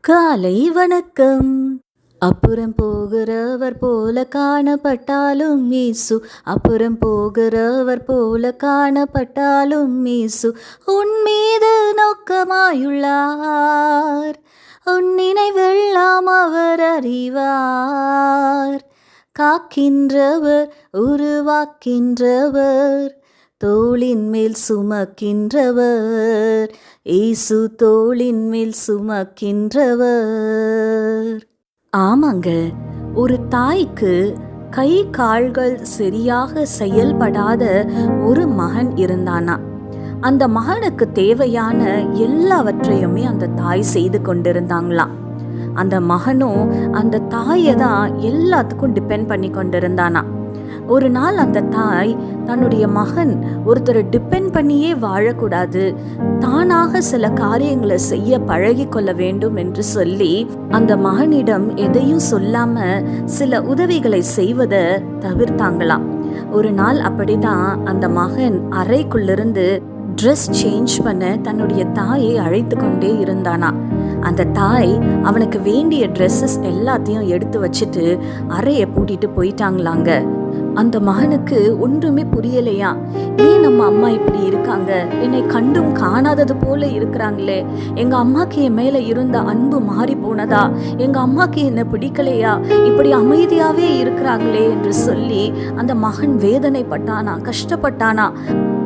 காலை வணக்கம். அப்புறம் போகிறவர் போல காணப்பட்டாலும் மீசு அப்புறம் போகிறவர் போல காணப்பட்டாலும் மீசு உன் மீது நோக்கமாயுள்ளார். உன் நினைவெல்லாம் அவர் அறிவார். காக்கின்றவர் உருவாக்கின்றவர். தோளின் மேல் சுமக்கின்றவர். ஈசு தோளின் மேல் சுமக்கின்றவர். ஆமாங்க ஒரு தாய்க்கு கை கால்கள் சரியாக செயல்படாத ஒரு மகன் இருந்தானா? அந்த மகனுக்கு தேவையான எல்லாவற்றையுமே அந்த தாய் செய்து கொண்டிருந்தாங்களாம் அந்த மகனும் அந்த தாயை தான் எல்லாத்துக்கும் டிபெண்ட் பண்ணி கொண்டிருந்தானா? ஒரு நாள் அந்த தாய் தன்னுடைய மகன் ஒருத்தரை டிபெண்ட் பண்ணியே வாழக்கூடாது. தானாக சில காரியங்களை செய்ய பழகி கொள்ள வேண்டும் என்று சொல்லி அந்த மகனிடம் எதையும் சொல்லாம சில உதவிகளை செய்வதை தவிர்த்தாங்களாம். ஒரு நாள் அப்படிதான் அந்த மகன் அறைக்குள்ளிருந்து ட்ரெஸ் சேஞ்ச் பண்ண தன்னுடைய தாயை அழைத்து கொண்டே இருந்தானா அந்த தாய் அவனுக்கு வேண்டிய ட்ரெஸ்ஸஸ் எல்லாத்தையும் எடுத்து வச்சுட்டு அறையை பூட்டிட்டு போயிட்டாங்களாங்க. அந்த மகனுக்கு ஒன்றுமே புரியலையா? ஏன் நம்ம அம்மா இப்படி இருக்காங்க? என்னை கண்டும் காணாதது போல இருக்கிறாங்களே. எங்க அம்மாக்கு என் மேல இருந்த அன்பு மாறி போனதா? எங்க அம்மாக்கு என்ன பிடிக்கலையா? இப்படி அமைதியாவே இருக்கிறாங்களே என்று சொல்லி அந்த மகன் வேதனைப்பட்டானா? கஷ்டப்பட்டானா?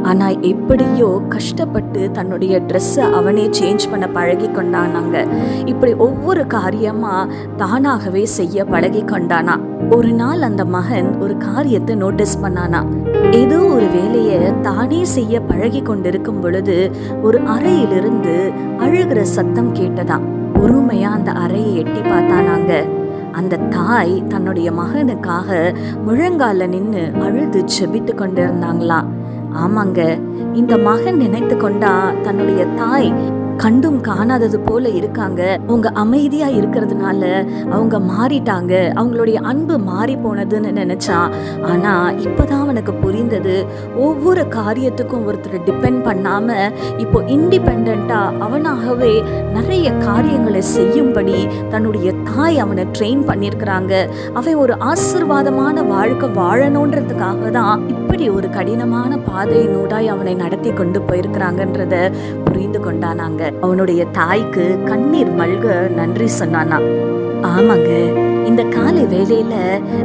ஆனா எப்படியோ கஷ்டப்பட்டு தன்னுடைய ட்ரெஸ்ஸை அவனே சேஞ்ச் பண்ண பழகி கொண்டானாங்க இப்படி ஒவ்வொரு காரியமாக தானாகவே செய்ய பழகி கொண்டானா? ஒரு நாள் அந்த மகன் ஒரு காரியத்தை நோட்டீஸ் பண்ணானா. ஏதோ ஒரு வேலையை தானே செய்ய பழகி கொண்டிருக்கும் பொழுது ஒரு அறையிலிருந்து அழுகிற சத்தம் கேட்டதாம். பொறுமையா அந்த அறையை எட்டி பார்த்தானாங்க அந்த தாய் தன்னுடைய மகனுக்காக முழங்கால நின்று அழுது செபித்து கொண்டிருந்தாங்களாம். ஆமாங்க இந்த மகன் நினைத்து கொண்டா தன்னுடைய தாய் கண்டும் காணாதது போல இருக்காங்க. அவங்க அமைதியா இருக்கிறதுனால அவங்க மாறிட்டாங்க. அவங்களுடைய அன்பு மாறி போனதுன்னு நினைச்சான். ஆனா இப்பதான் அவனுக்கு புரிந்தது. ஒவ்வொரு காரியத்துக்கும் ஒருத்தர் டிபெண்ட் பண்ணாம இப்போ இண்டிபெண்டா அவனாகவே நிறைய காரியங்களை செய்யும்படி தன்னுடைய தாய் அவனை ட்ரெயின் பண்ணியிருக்கிறாங்க. அவன் ஒரு ஆசிர்வாதமான வாழ்க்கை வாழணுன்றதுக்காக தான் இப்படி ஒரு கடினமான பாதையினூடாய் அவனை நடத்தி கொண்டு போயிருக்கிறாங்கன்றத புரிந்து கொண்டானாங்க. அவனுடைய தாய்க்கு கண்ணீர் மல்க நன்றி சொன்னானா. ஆமாங்க இந்த காலை வேலையில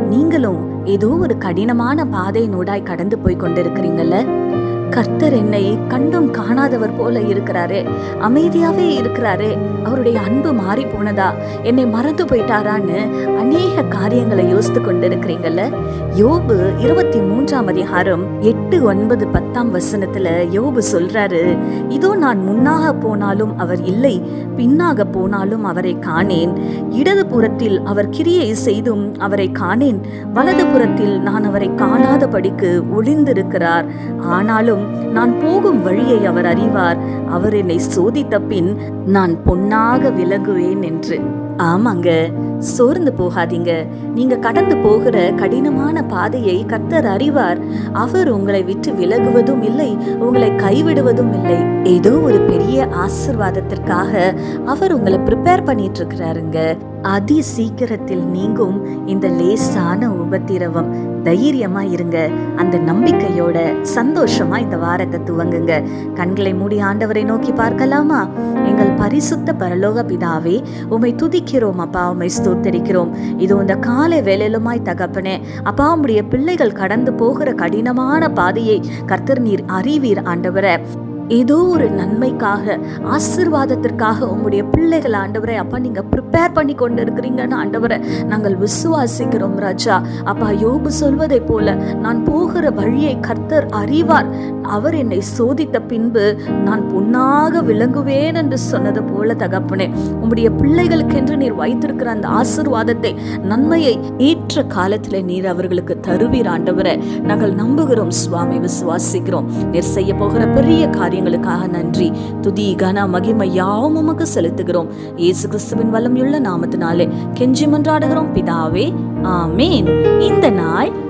நீங்களும் ஏதோ ஒரு கடினமான பாதை நூடாய் கடந்து போய் கொண்டிருக்கிறீங்கல்ல? கர்த்தர் என்னை கண்டும் காணாதவர் போல இருக்கிறாரே. அமைதியாவே இருக்கிறாரே. அவருடைய அன்பு மாறி போனதா என்னை மறந்து போயிட்டாரான்னு அநேக காரியங்களை யோசித்து கொண்டிருக்கிறீங்கல்ல? யோபு இருபத்தி மூன்றாம் அதிகாரம் எட்டு ஒன்பது பத்தாம் வசனத்துல யோபு சொல்றாரு இதோ நான் முன்னாக போனாலும் அவர் இல்லை பின்னாக போனாலும் அவரை காணேன். இடது புறத்தில் அவர் கிரியை செய்தும் அவரை காணேன். வலது புறத்தில் நான் அவரை காணாதபடிக்கு ஒளிந்திருக்கிறார். ஆனாலும் நான் போகும் வழியை அவர் அறிவார். அவர் என்னை சோதித்த பின் நான் பொன்னாக விலகுவேன் என்று. ஆமாங்க. சோர்ந்து போகாதீங்க. நீங்க கடந்து போகிற கடினமான பாதையை கத்தர் அறிவார். அவர் உங்களை விட்டு விலகுவதும் இல்லை உங்களை கைவிடுவதும் இல்லை. ஏதோ ஒரு பெரிய ஆசிர்வாதத்திற்காக அவர் உங்களை ப்ரிப்பேர் பண்ணிட்டு இருக்கிறாருங்க அதி சீக்கிரத்தில் நீங்கும் இந்த லேசான உபத்திரவம். தைரியமா இருங்க. அந்த நம்பிக்கையோட சந்தோஷமா இந்த வாரத்தை துவங்குங்க. கண்களை மூடி ஆண்டவரை நோக்கி பார்க்கலாமா? எங்கள் பரிசுத்த பரலோக பிதாவே உமை துதிக்கிறோம் அப்பா உண்மை ஸ்தோத்தரிக்கிறோம். இது இந்த காலை வேலையிலுமாய் தகப்பனே அப்பா உம்முடைய பிள்ளைகள் கடந்து போகிற கடினமான பாதையை கர்த்தர் நீர் அறிவீர் ஆண்டவரை. ஏதோ ஒரு நன்மைக்காக ஆசிர்வாதத்திற்காக உங்களுடைய பிள்ளைகள் ஆண்டவரை அப்பா நீங்க ப்ரிப்பேர் பண்ணி கொண்டு இருக்கிறீங்கன்னு ஆண்டவரை நாங்கள் விசுவாசிக்கிறோம் ராஜா. அப்பா யோபு சொல்வதை போல நான் போகிற வழியை கர்த்தர் அறிவார். அவர் என்னை சோதித்த பின்பு நான் பொன்னாக விளங்குவேன் என்று சொன்னது போல தகப்பனே உம்முடைய பிள்ளைகளுக்கென்று நீர் வைத்திருக்கிற அந்த ஆசிர்வாதத்தை நன்மையை ஏற்ற காலத்தில் நீர் அவர்களுக்கு தருவீர் ஆண்டவரை. நாங்கள் நம்புகிறோம் சுவாமி விசுவாசிக்கிறோம். நீர் செய்ய போகிற பெரிய காரியங்களுக்காக நன்றி. துதி கன மகிமை யாவும் உமக்கு செலுத்துகிறோம். இயேசு கிறிஸ்துவின் வல்லமையுள்ள நாமத்தினாலே கெஞ்சி மன்றாடுகிறோம் பிதாவே ஆமேன். இந்த நாள்